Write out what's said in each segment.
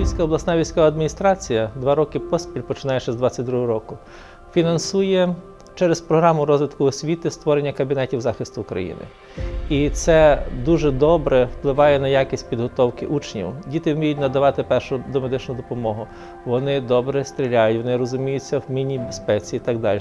Львівська обласна військова адміністрація два роки поспіль, починаючи з 22 року, фінансує через програму розвитку освіти створення кабінетів захисту України. І це дуже добре впливає на якість підготовки учнів. Діти вміють надавати першу домедичну допомогу. Вони добре стріляють, вони розуміються в мінній безпеці і так далі.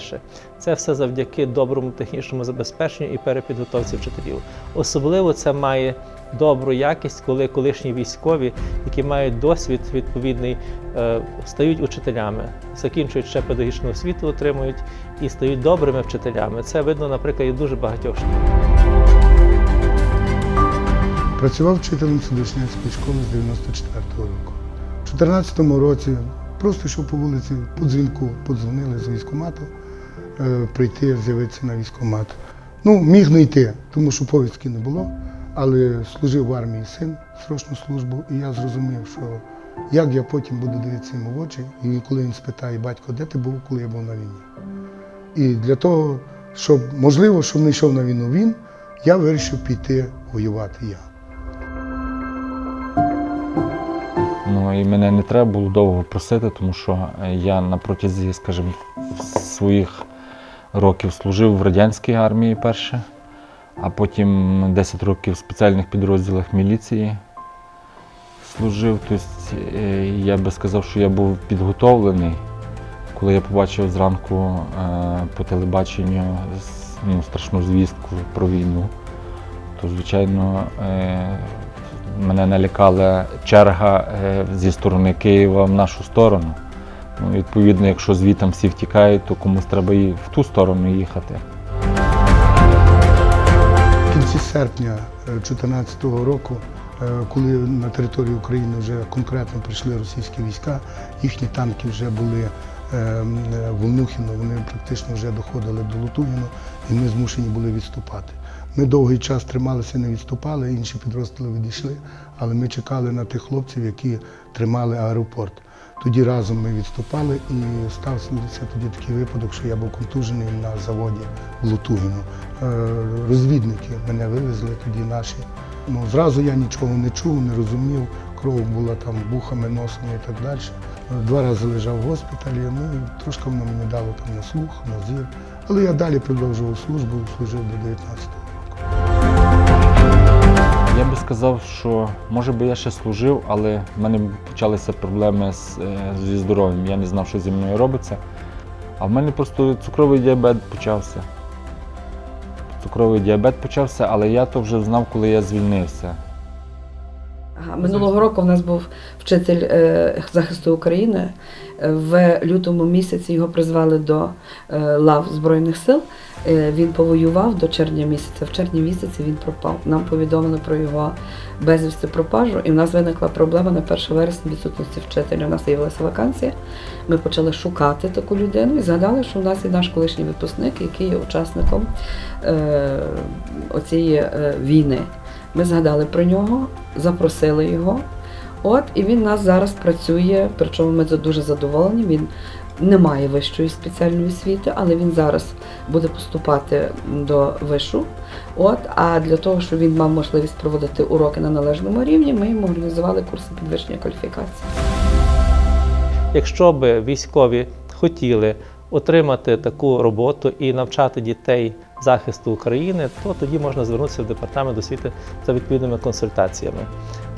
Це все завдяки доброму технічному забезпеченню і перепідготовці вчителів. Особливо це має добру якість, коли колишні військові, які мають досвід відповідний, е, стають учителями, закінчують ще педагогічну освіту, отримують і стають добрими вчителями. Це видно, наприклад, і дуже багатьох шкіл. Працював вчителем Судочнянської школи з 94-го року. У 2014 році просто йшов по вулиці, по дзвінку подзвонили з військкомату, е, прийти, з'явитися на військкомат. Ну, міг не йти, тому що повістки не було, але служив в армії син срочну службу, і я зрозумів, що як я потім буду дивитися йому в очі, і коли він спитає, батько, де ти був, коли я був на війні. І для того, щоб можливо, щоб не йшов на війну він, я вирішив піти воювати я. Ну і мене не треба було довго просити, тому що е, я на протязі, скажімо, своїх років служив в радянській армії перше, а потім 10 років в спеціальних підрозділах міліції служив. Тобто е, я би сказав, що я був підготовлений. Коли я побачив зранку е, по телебаченню ну, страшну звістку про війну, то звичайно е, мене налякала черга зі сторони Києва в нашу сторону. Ну, відповідно, якщо звітом всі втікають, то комусь треба і в ту сторону їхати. В кінці серпня 2014 року, е, коли на територію України вже конкретно прийшли російські війська, їхні танки вже були е, е, Волнухіно, вони практично вже доходили до Лутугіно, і ми змушені були відступати. Ми довгий час трималися, не відступали, інші підрозділи відійшли, але ми чекали на тих хлопців, які тримали аеропорт. Тоді разом ми відступали і стався тоді такий випадок, що я був контужений на заводі в Лутугіно. Е, Розвідники мене вивезли тоді наші. Ну, зразу я нічого не чув, не розумів. Кров була там вухами, носом і так далі. Два рази лежав в госпіталі, ну і трошки воно мені дало там на слух, на зір. Але я далі продовжував службу, служив до 19 року. Я би сказав, що може би я ще служив, але в мене почалися проблеми з, е, зі здоров'ям. Я не знав, що зі мною робиться. А в мене просто цукровий діабет почався. Цукровий діабет почався, але я то вже знав, коли я звільнився. Минулого року в нас був вчитель е, захисту України. Е, В лютому місяці його призвали до е, лав Збройних сил. Він повоював до червня місяця. В червні місяці він пропав. Нам повідомили про його безвісти пропажу, і в нас виникла проблема на 1 вересня відсутності вчителя. У нас з'явилася вакансія. Ми почали шукати таку людину і згадали, що в нас є наш колишній випускник, який є учасником оцієї війни. Ми згадали про нього, запросили його. От, і він нас зараз працює, причому ми дуже задоволені. Він не має вищої спеціальної освіти, але він зараз буде поступати до вишу. От, а для того, щоб він мав можливість проводити уроки на належному рівні, ми йому організували курси підвищення кваліфікації. Якщо би військові хотіли отримати таку роботу і навчати дітей захисту України, то тоді можна звернутися в департамент освіти за відповідними консультаціями.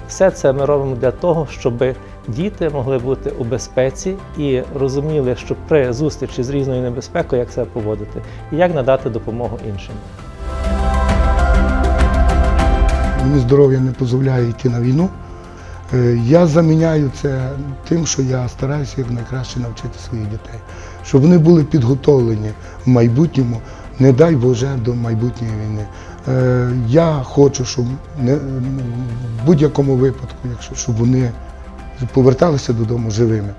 Все це ми робимо для того, щоб діти могли бути у безпеці і розуміли, що при зустрічі з різною небезпекою, як себе поводити і як надати допомогу іншим. Мені здоров'я не дозволяє йти на війну. Е, Я заміняю це тим, що я стараюся як найкраще навчити своїх дітей, щоб вони були підготовлені в майбутньому, не дай Боже, до майбутньої війни. Е, Я хочу, щоб не, в будь-якому випадку, якщо щоб вони поверталися додому живими.